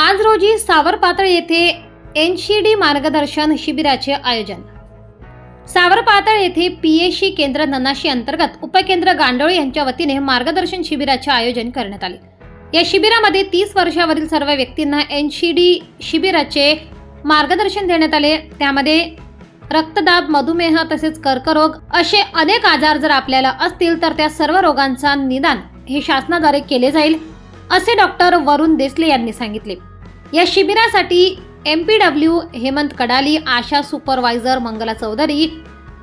आज रोजी सावरपातळ येथे एनशीडी मार्गदर्शन शिबिराचे आयोजन. सावरपातळ येथे पीएसी केंद्र ननाशी अंतर्गत उपकेंद्र गांडोळे यांच्या वतीने मार्गदर्शन शिबिराचे आयोजन करण्यात आले. या शिबिरामध्ये तीस वर्षावरील सर्व व्यक्तींना एनशीडी शिबिराचे मार्गदर्शन देण्यात आले. त्यामध्ये रक्तदाब मधुमेह तसेच कर्करोग असे अनेक आजार जर आपल्याला असतील तर त्या सर्व रोगांचा निदान हे शासनाद्वारे केले जाईल. असे डॉक्टर वरुण देसले यांनी सांगितले. या शिबिरासाठी M P W Hemant Kadali ASHA supervisor Mangala Chaudhari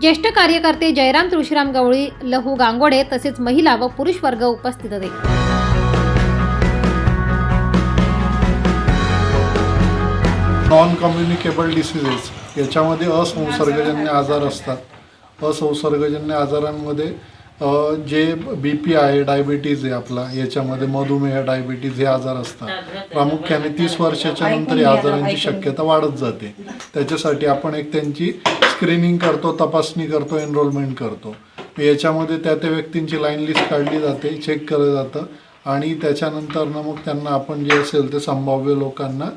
ज्येष्ठ कार्यकर्ते जयराम तुळशीराम गवळी लहू गांगोडे तसेच महिला व पुरुष वर्ग उपस्थित होते. नॉन कम्युनिकेबल डिसिजेस याच्यामध्ये असंसर्गजन्य आजार असतात. असंसर्गजन्य आजारांमध्ये जे बी पी आहे डायबिटीज आहे आपला याच्यामध्ये मधुमेह डायबिटीज हे आजार असतात. प्रामुख्याने तीस वर्षाच्या नंतर या आजारांची शक्यता वाढत जाते. त्याच्यासाठी आपण एक त्यांची स्क्रीनिंग करतो तपासणी करतो एनरोलमेंट करतो. याच्यामध्ये त्या त्या व्यक्तींची लाईन लिस्ट काढली जाते चेक केलं जातं आणि त्याच्यानंतर ना मग त्यांना आपण जे असेल ते संभाव्य लोकांना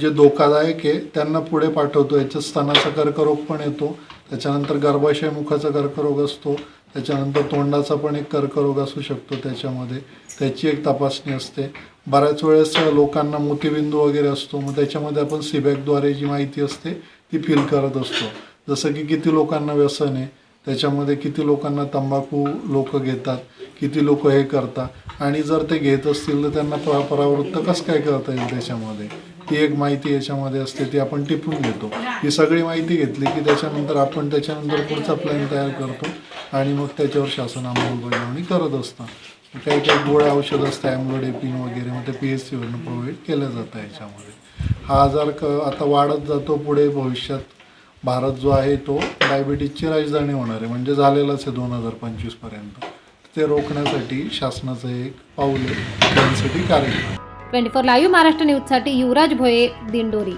जे धोकादायक आहे त्यांना पुढे पाठवतो. याच्यात स्तनाचा कर्करोग पण येतो. त्याच्यानंतर गर्भाशय मुखाचा कर्करोग असतो. त्याच्यानंतर तोंडाचा पण एक कर्करोग असू शकतो त्याच्यामध्ये. त्याची एक तपासणी असते. बऱ्याच वेळेस लोकांना मोतीबिंदू वगैरे असतो. मग त्याच्यामध्ये आपण सीबॅकद्वारे जी माहिती असते ती फिल करत असतो. जसं की किती लोकांना व्यसन आहे त्याच्यामध्ये किती लोकांना तंबाखू लोक घेतात किती लोक हे करतात. आणि जर ते घेत असतील तर त्यांना परावृत्त कसं काय करता येईल त्याच्यामध्ये? ती एक माहिती याच्यामध्ये असते ती आपण टिपून घेतो. ही सगळी माहिती घेतली की त्याच्यानंतर आपण त्याच्यानंतर पुढचा प्लॅन तयार करतो आणि मग त्याच्यावर शासन अंमलबजावणी करत असतं. काही काही गोळ्या औषध असतं ॲम्लोडेपिन वगैरे मग ते पी एस सीवरनं प्रोव्हाइड केलं जातं याच्यामध्ये. हा आजार क आता वाढत जातो पुढे भविष्यात. भारत जो आहे तो डायबिटीजची राजधानी होणार आहे. म्हणजे झालेलाच आहे दोन हजार पंचवीसपर्यंत ते रोखण्यासाठी शासनाचं एक पाऊल आहे. त्यासाठी कार्यक्रम. ट्वेंटी फोर लाईव्ह महाराष्ट्र न्यूजसाठी युवराज भोये दिंडोरी.